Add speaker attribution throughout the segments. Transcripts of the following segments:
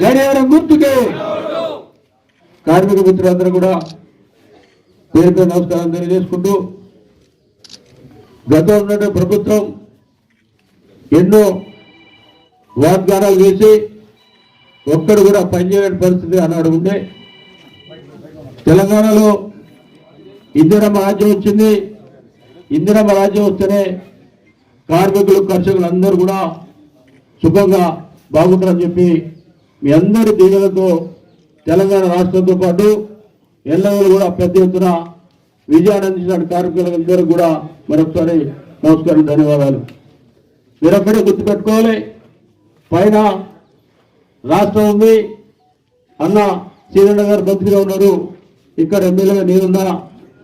Speaker 1: గడియారం గుర్తుకే కార్మిక మిత్రులందరూ కూడా పేరు పేరు నమస్కారం తెలియజేసుకుంటూ గతంలో ఉన్నటువంటి ప్రభుత్వం ఎన్నో వాగ్దానాలు చేసి ఒక్కడు కూడా పనిచేయని పరిస్థితి అన్నాడు ఉండే. తెలంగాణలో ఇందిరమ్మ రాజ్యం వచ్చింది. ఇందిరమ్మ రాజ్యం వస్తేనే కార్మికులు కర్షకులు అందరూ కూడా సుఖంగా బాగుంటారని చెప్పి మీ అందరి దీవెలతో తెలంగాణ రాష్ట్రంతో పాటు ఎల్లవరు కూడా పెద్ద ఎత్తున విజయానందించిన కార్మికులందరూ కూడా మరొకసారి నమస్కారం ధన్యవాదాలు. మీరొక్కడే గుర్తుపెట్టుకోవాలి పైన రాష్ట్రం ఉంది. అన్న సీనన్న గారు మంత్రిగా ఉన్నారు. ఇక్కడ ఎమ్మెల్యేగా నేనున్నా.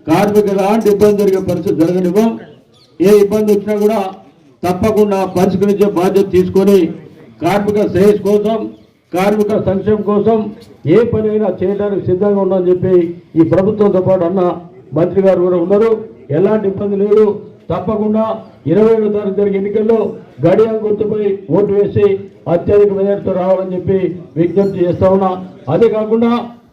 Speaker 1: కార్మికులు ఎలాంటి ఇబ్బంది జరిగే పరిస్థితి జరగనివ్వం. ఏ ఇబ్బంది వచ్చినా కూడా తప్పకుండా పరిష్కరించే బాధ్యత తీసుకొని కార్మిక శ్రేయస్ కోసం కార్మిక సంక్షేమం కోసం ఏ పని అయినా చేయడానికి సిద్ధంగా ఉందని చెప్పి ఈ ప్రభుత్వంతో పాటు అన్న మంత్రి గారు కూడా ఉన్నారు. ఎలాంటి ఇబ్బంది లేదు. తప్పకుండా ఇరవై ఏడో తారీఖు జరిగే ఎన్నికల్లో గడియా గుర్తుపై ఓటు వేసి అత్యధిక మెజార్టీతో రావాలని చెప్పి విజ్ఞప్తి చేస్తా ఉన్నా. అదే కాకుండా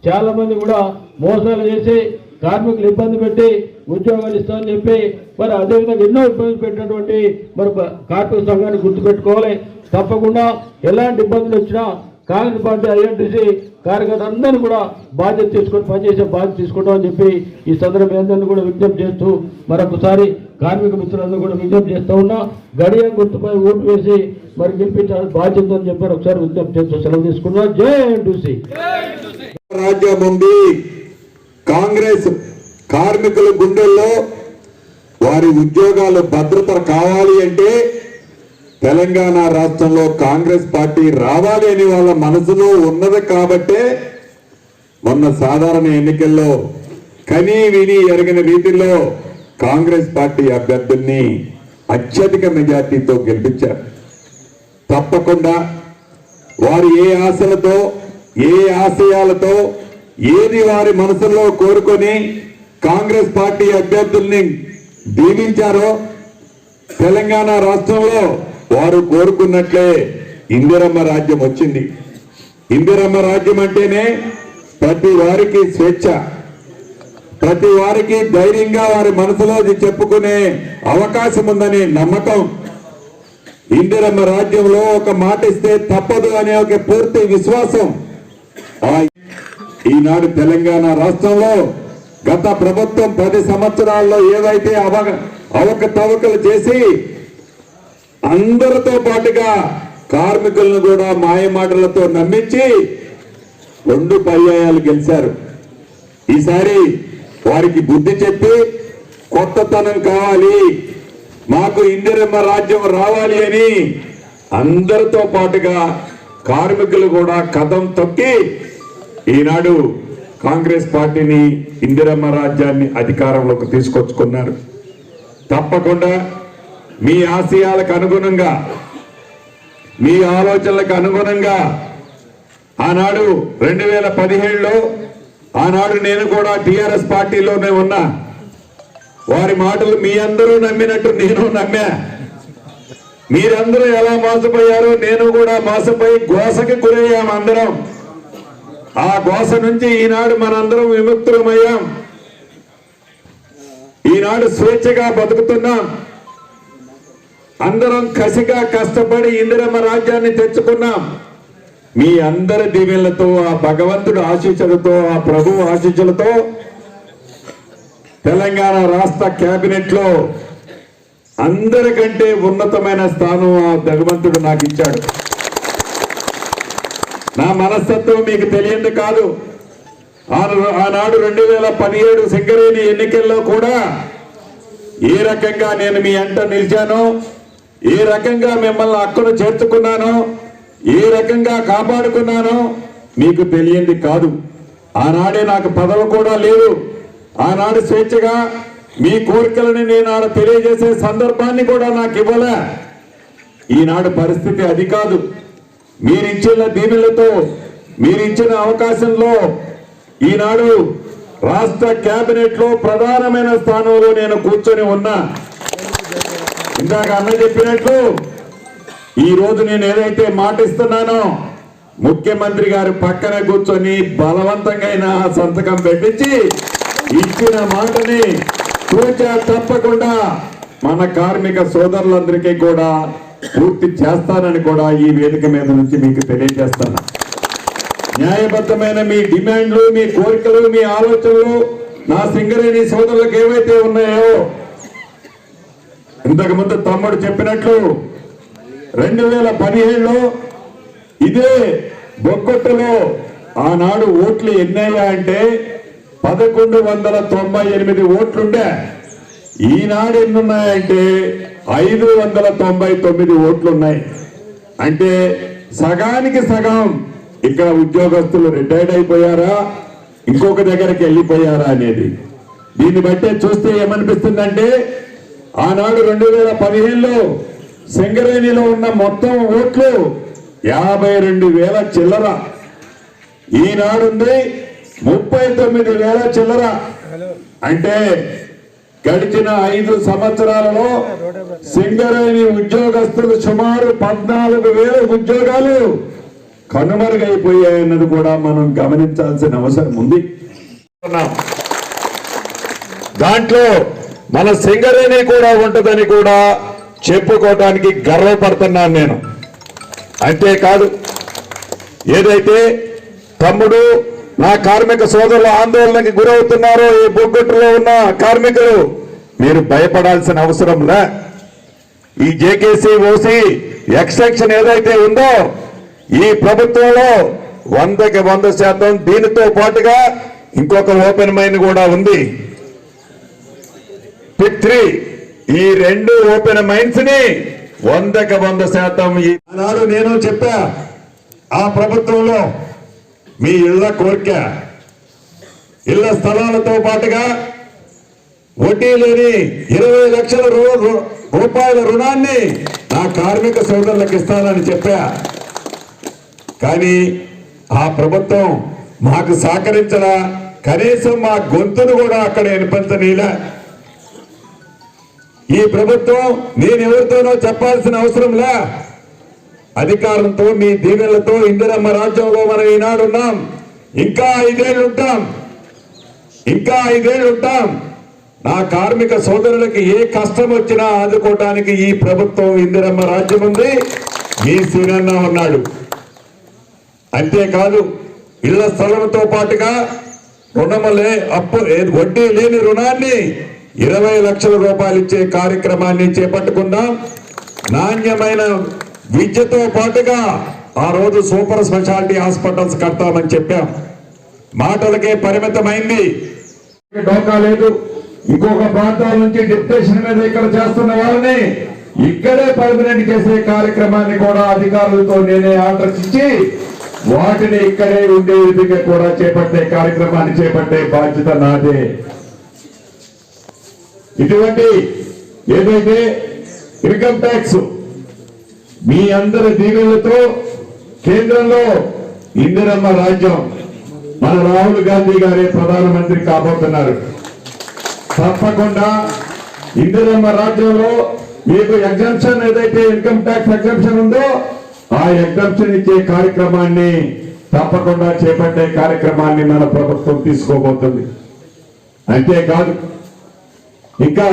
Speaker 1: చాలా మంది కూడా మోసాలు చేసి కార్మికులు ఇబ్బంది పెట్టి ఉద్యోగాలు ఇస్తామని చెప్పి మరి అదేవిధంగా ఎన్నో ఇబ్బందులు పెట్టినటువంటి మరి కార్మిక సంఘాన్ని గుర్తుపెట్టుకోవాలి. తప్పకుండా ఎలాంటి ఇబ్బందులు వచ్చినా కాంగ్రెస్ పార్టీ ఐఎన్టీసీ కార్యకర్తలందరినీ కూడా బాధ్యత తీసుకొని పనిచేసే బాధ్యత తీసుకుంటామని చెప్పి ఈ సందర్భం అందరినీ కూడా విజ్ఞప్తి చేస్తూ మరొకసారి కార్మిక మిత్రులందరూ కూడా విజ్ఞప్తి చేస్తూ ఉన్నా. గడియ గుర్తుపై ఓటు వేసి మరి గెలిపించాలని బాధ్యత అని చెప్పి ఒకసారి విజ్ఞప్తి చేస్తూ సెలవు తీసుకున్నా జై ఎన్టీసీ
Speaker 2: రాజ్యం కాంగ్రెస్ కార్మికుల గుండెల్లో వారి ఉద్యోగాలు భద్రత కావాలి అంటే తెలంగాణ రాష్ట్రంలో కాంగ్రెస్ పార్టీ రావాలి అని వాళ్ళ మనసులో ఉన్నది కాబట్టే మొన్న సాధారణ ఎన్నికల్లో కనీ విని ఎరగని రీతిలో కాంగ్రెస్ పార్టీ అభ్యర్థుల్ని అత్యధిక మెజార్టీతో గెలిపించారు. తప్పకుండా వారు ఏ ఆశలతో ఏ ఆశయాలతో ఏది వారి మనసులో కోరుకొని కాంగ్రెస్ పార్టీ అభ్యర్థుల్ని దీవించారో తెలంగాణ రాష్ట్రంలో వారు కోరుకున్నట్లే ఇందిరమ్మ రాజ్యం వచ్చింది. ఇందిరమ్మ రాజ్యం అంటేనే ప్రతి వారికి స్వేచ్ఛ. ప్రతి వారికి ధైర్యంగా వారి మనసులో అది చెప్పుకునే అవకాశం ఉందనే నమ్మకం. ఇందిరమ్మ రాజ్యంలో ఒక మాట ఇస్తే తప్పదు అనే ఒక పూర్తి విశ్వాసం. ఈనాడు తెలంగాణ రాష్ట్రంలో గత ప్రభుత్వం పది సంవత్సరాల్లో ఏవైతే అవ అవకతవకలు చేసి అందరితో పాటుగా కార్మికులను కూడా మాయమాటలతో నమ్మించి రెండు పర్యాయాలు గెలిచారు. ఈసారి వారికి బుద్ధి చెప్పి కొత్తతనం కావాలి మాకు ఇందిరమ్మ రాజ్యం రావాలి అని అందరితో పాటుగా కార్మికులు కూడా కథం తొక్కి ఈనాడు కాంగ్రెస్ పార్టీని ఇందిరమ్మ రాజ్యాన్ని అధికారంలోకి తీసుకొచ్చుకున్నారు. తప్పకుండా మీ ఆశయాలకు అనుగుణంగా మీ ఆలోచనలకు అనుగుణంగా ఆనాడు రెండు వేల పదిహేడులో ఆనాడు నేను కూడా టిఆర్ఎస్ పార్టీలోనే ఉన్నా వారి మాటలు మీ అందరూ నమ్మినట్టు నేను నమ్మా. మీరందరూ ఎలా మోసపోయారో నేను కూడా మోసపోయి గోసకి గురయ్యాము అందరం. ఆ గోస నుంచి ఈనాడు మనందరం విముక్తులమయ్యాం. ఈనాడు స్వేచ్ఛగా బతుకుతున్నాం. అందరం కసిగా కష్టపడి ఇందిరమ్మ రాజ్యాన్ని తెచ్చుకున్నాం. మీ అందరి దీవెనలతో ఆ భగవంతుడు ఆశీస్సులతో ఆ ప్రభు ఆశీస్సులతో తెలంగాణ రాష్ట్ర కేబినెట్లో అందరికంటే ఉన్నతమైన స్థానం ఆ భగవంతుడు నాకు ఇచ్చాడు. నా మనస్తత్వం మీకు తెలియంది కాదు. ఆనాడు రెండు వేల పదిహేడు సింగరేణి ఎన్నికల్లో కూడా ఏ రకంగా నేను మీ అంట నిలిచానో ఏ రకంగా మిమ్మల్ని హక్కును చేర్చుకున్నానో ఏ రకంగా కాపాడుకున్నానో మీకు తెలియంది కాదు. ఆనాడే నాకు పదవి కూడా లేదు. ఆనాడు స్వేచ్ఛగా మీ కోరికలను నేను ఆడ తెలియజేసే సందర్భాన్ని కూడా నాకు ఇవ్వలే. ఈనాడు పరిస్థితి అది కాదు. మీరిచ్చిన దీనులతో మీరిచ్చిన అవకాశంలో ఈనాడు రాష్ట్ర కేబినెట్లో ప్రధానమైన స్థానంలో నేను కూర్చొని ఉన్నా. ఇందాక అన్న చెప్పినట్లు ఈ రోజు నేను ఏదైతే మాటిస్తున్నానో ముఖ్యమంత్రి గారు పక్కన కూర్చొని బలవంతంగా అయినా సంతకం పెట్టించి ఇచ్చిన మాటని తూచా తప్పకుండా మన కార్మిక సోదరులందరికీ కూడా పూర్తి చేస్తానని కూడా ఈ వేదిక మీద నుంచి మీకు తెలియజేస్తాను. న్యాయబద్ధమైన మీ డిమాండ్లు మీ కోరికలు మీ ఆలోచనలు నా సింగరేణి సోదరులకు ఏవైతే ఉన్నాయో ఇంతకు ముందు తమ్ముడు చెప్పినట్లు రెండు వేల పదిహేడులో ఇదే బొక్కొట్టులో ఆనాడు ఓట్లు ఎన్నయ్యా అంటే పదకొండు వందల తొంభై ఎనిమిది ఓట్లుండే. ఈనాడు ఎన్నున్నాయంటే ఐదు వందల తొంభై తొమ్మిది ఓట్లున్నాయి. అంటే సగానికి సగం ఇక్కడ ఉద్యోగస్తులు రిటైర్డ్ అయిపోయారా? ఇంకొక దగ్గరికి వెళ్ళిపోయారా అనేది. దీన్ని బట్టే చూస్తే ఏమనిపిస్తుందంటే ఆనాడు రెండు వేల పదిహేనులో సింగరేణిలో ఉన్న మొత్తం ఓట్లు యాభై రెండు వేల చిల్లర. ఈనాడుంది ముప్పై తొమ్మిది వేల చిల్లర. అంటే గడిచిన ఐదు సంవత్సరాలలో సింగరేణి ఉద్యోగస్తులు సుమారు పద్నాలుగు వేల ఉద్యోగాలు కనుమరుగైపోయాయన్నది కూడా మనం గమనించాల్సిన అవసరం ఉంది. దాంట్లో మన సింగరేణి కూడా ఉంటుందని కూడా చెప్పుకోవటానికి గర్వపడుతున్నాను నేను. అంతేకాదు ఏదైతే తమ్ముడు నా కార్మిక సోదరులు ఆందోళనకి గురవుతున్నారో ఈ బొగ్గట్టులో ఉన్న కార్మికులు మీరు భయపడాల్సిన అవసరం లే. ఈ జేకేసీ ఓసీ ఎక్స్టెన్షన్ ఏదైతే ఉందో ఈ ప్రభుత్వంలో వందకి వంద శాతం దీనితో పాటుగా ఇంకొక ఓపెన్ మైన్ కూడా ఉంది. పిక్ త్రీ ఈ రెండు ఓపెన్ మైన్స్ని వందకి వంద శాతం ఈ నేను చెప్పా ఆ ప్రభుత్వంలో మీ ఇళ్ళ కోరిక ఇళ్ళ స్థలాలతో పాటుగా వడ్డీ లేని ఇరవై లక్షల రూ- రూ- రూపాయల రుణాన్ని నా కార్మిక సోదరులకు ఇస్తానని చెప్పా. కానీ ఆ ప్రభుత్వం మాకు సహకరించలా కనీసం మా గొంతును కూడా అక్కడ వినిపించనీలా. ఈ ప్రభుత్వం నేను ఎవరితోనో చెప్పాల్సిన అవసరంలా అధికారంతో మీ దీవెనలతో ఇందిరమ్మ రాజ్యంలో మనం ఈనాడున్నాం ఇంకా ఐదేళ్ళు ఉంటాం. ఇంకా ఐదేళ్ళు ఉంటాం. నా కార్మిక సోదరులకి ఏ కష్టం వచ్చినా ఆదుకోవటానికి ఈ ప్రభుత్వం ఇందిరమ్మ రాజ్యం ఉంది. మీ సీనన్న ఉన్నాడు. అంతేకాదు ఇళ్ళ స్థలంతో పాటుగా రుణములే అప్పు వడ్డీ లేని రుణాన్ని ఇరవై లక్షల రూపాయలు ఇచ్చే కార్యక్రమాన్ని చేపట్టుకుందాం. నాణ్యమైన విద్యతో పాటుగా ఆ రోజు సూపర్ స్పెషాలిటీ హాస్పిటల్స్ కడతామని చెప్పాం. మాటలకే పరిమితమైంది. డోకా లేదు. ఇంకొక ప్రాంతాల నుంచి డిప్రెషన్ మీద ఇక్కడ చేస్తున్న వాళ్ళని ఇక్కడే పర్మనెంట్ చేసే కార్యక్రమాన్ని కూడా అధికారులతో నేనే ఆర్డర్స్ ఇచ్చి వాటిని ఇక్కడే ఉండే విధంగా కూడా చేపట్టే కార్యక్రమాన్ని చేపట్టే బాధ్యత నాదే. ఇటువంటి ఏదైతే ఇన్కమ్ ట్యాక్స్ మీ అందరి దీవెనలతో కేంద్రంలో ఇందిరమ్మ రాజ్యం మన రాహుల్ గాంధీ గారే ప్రధానమంత్రి కాబోతున్నారు. తప్పకుండా ఇందిరమ్మ రాజ్యంలో మీకు ఎగ్జంప్షన్ ఏదైతే ఇన్కమ్ ట్యాక్స్ ఎగ్జంప్షన్ ఉందో ఆ ఎగ్జంప్షన్ ఇచ్చే కార్యక్రమాన్ని తప్పకుండా చేపట్టే కార్యక్రమాన్ని మన ప్రభుత్వం తీసుకోబోతుంది. అంతేకాదు ఇంకా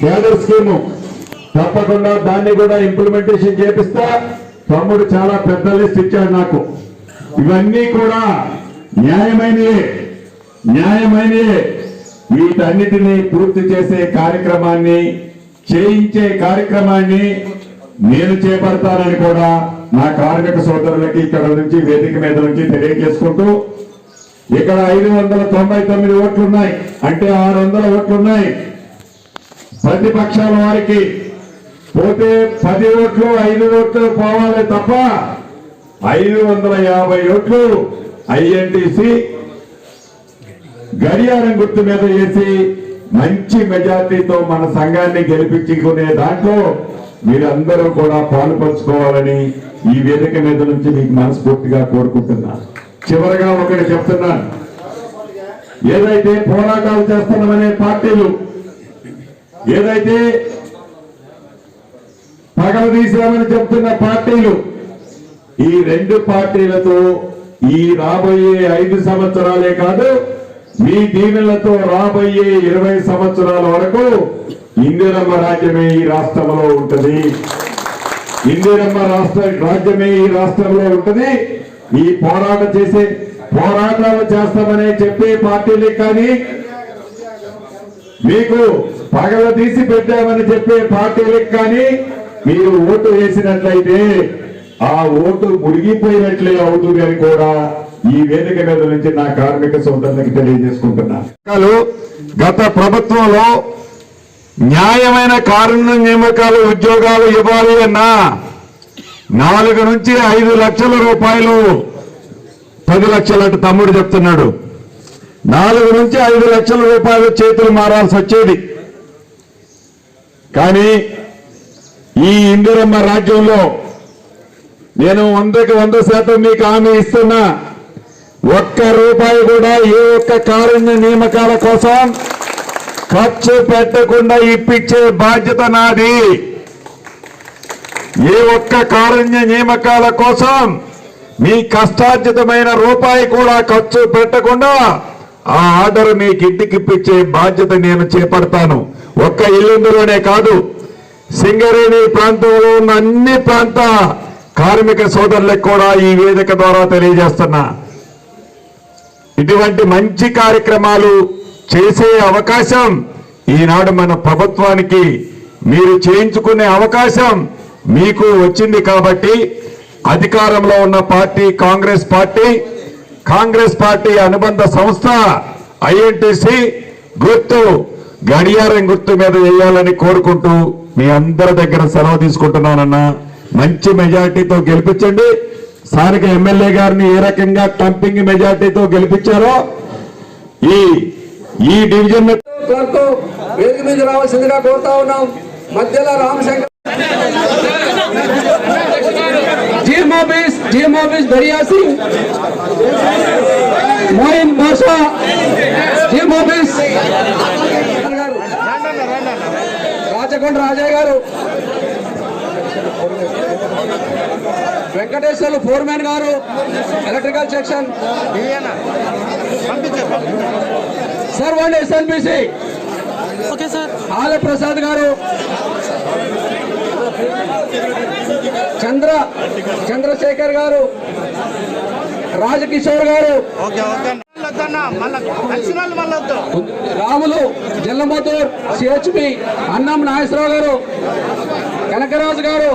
Speaker 2: క్యాడర్ స్కీము తప్పకుండా దాన్ని కూడా ఇంప్లిమెంటేషన్ చేపిస్తా. తమ్ముడు చాలా పెద్ద లిస్ట్ ఇచ్చాడు నాకు. ఇవన్నీ కూడా న్యాయమైనయే. న్యాయమైనయే. వీటన్నిటినీ పూర్తి చేసే కార్యక్రమాన్ని చేయించే కార్యక్రమాన్ని నేను చేపడతానని కూడా నా కార్మిక సోదరులకి ఇక్కడ నుంచి వేదిక మీద నుంచి తెలియజేసుకుంటూ ఇక్కడ ఐదు వందల తొంభై తొమ్మిది ఓట్లున్నాయి. అంటే ఆరు వందల ఓట్లున్నాయి. ప్రతిపక్షాల వారికి పోతే పది ఓట్లు ఐదు ఓట్లు పోవాలి తప్ప ఐదు వందల యాభై ఓట్లు ఐఎన్టీసీ గడియారం గుర్తు మీద వేసి మంచి మెజార్టీతో మన సంఘాన్ని గెలిపించుకునే దాంట్లో మీరందరూ కూడా పాలుపంచుకోవాలని ఈ వేదిక మీద నుంచి మీకు మనస్ఫూర్తిగా కోరుకుంటున్నాను. చివరిగా ఒకటి చెప్తున్నాను. ఏదైతే పోరాటాలు చేస్తున్నామనే పార్టీలు ఏదైతే పగలదీశామని చెప్తున్న పార్టీలు ఈ రెండు పార్టీలతో ఈ రాబోయే ఐదు సంవత్సరాలే కాదు మీ దీవెనలతో రాబోయే ఇరవై సంవత్సరాల వరకు ఇందిరమ్మ రాజ్యమే ఈ రాష్ట్రంలో ఉంటది. ఇందిరమ్మ రాష్ట్ర రాజ్యమే ఈ రాష్ట్రంలో ఉంటది. ఈ పోరాట చేసే పోరాటాలు చేస్తామని చెప్పే పార్టీలే కానీ మీకు పగల తీసి పెట్టామని చెప్పే పార్టీలకు కానీ మీరు ఓటు వేసినట్లయితే ఆ ఓటు మురిగిపోయినట్లే అవుతుంది అని కూడా ఈ వేదిక మీద నుంచి నా కార్మిక సోదరులకు తెలియజేసుకుంటున్నా. గత ప్రభుత్వంలో న్యాయమైన కారుణ్య నియామకాలు ఉద్యోగాలు ఇవ్వాలి అన్నా నాలుగు నుంచి ఐదు లక్షల రూపాయలు. పది లక్షలు అంటే తమ్ముడు చెప్తున్నాడు. నాలుగు నుంచి ఐదు లక్షల రూపాయలు చేతులు మారాల్సి వచ్చేది. కానీ ఈ ఇందిరమ్మ రాజ్యంలో నేను వందకి వంద శాతం మీకు హామీ ఇస్తున్నా. ఒక్క రూపాయి కూడా ఏ ఒక్క కారుణ్య నియామకాల కోసం ఖర్చు పెట్టకుండా ఇప్పించే బాధ్యత నాది. ఏ ఒక్క కారుణ్య నియామకాల కోసం మీ కష్టార్జితమైన రూపాయి కూడా ఖర్చు పెట్టకుండా ఆ ఆర్డర్ మీకు ఇంటికి బాధ్యత నేను చేపడతాను. ఒక్క ఇల్లుందులోనే కాదు సింగరేణి ప్రాంతంలో ఉన్న అన్ని ప్రాంత కార్మిక సోదరులకు కూడా ఈ వేదిక ద్వారా తెలియజేస్తున్నా. ఇటువంటి మంచి కార్యక్రమాలు చేసే అవకాశం ఈనాడు మన ప్రభుత్వానికి మీరు చేయించుకునే అవకాశం మీకు వచ్చింది కాబట్టి అధికారంలో ఉన్న party Congress party Congress party అనుబంధ సంస్థ ఐఎన్టీసీ గుర్తు గడియారం గుర్తు మీద వేయాలని కోరుకుంటూ మీ అందరి దగ్గర సెలవు తీసుకుంటున్నానన్నా. మంచి మెజార్టీతో గెలిపించండి. స్థానిక ఎమ్మెల్యే గారిని ఏ రకంగా టంపింగ్ మెజార్టీతో గెలిపించారో ఈ ఈ డివిజన్
Speaker 3: వేదిక మీద రావాల్సిందిగా కోరుతా ఉన్నాం. మధ్యలో Ramashankar office Dariya Singh. Moin Basha. GM office Rachakonda Rajaiah గారు. వెంకటేశ్వర్లు ఫోర్మెన్ గారు. Electrical section. సార్ వాళ్ళు
Speaker 4: సార్.
Speaker 3: ఆల ప్రసాద్ గారు. చంద్ర చంద్రశేఖర్ గారు రాజకిషోర్ గారు. రాములు జల్లమోతూర్ సిహెచ్పి అన్నం నాగేశ్వరరావు గారు కనకరాజు గారు.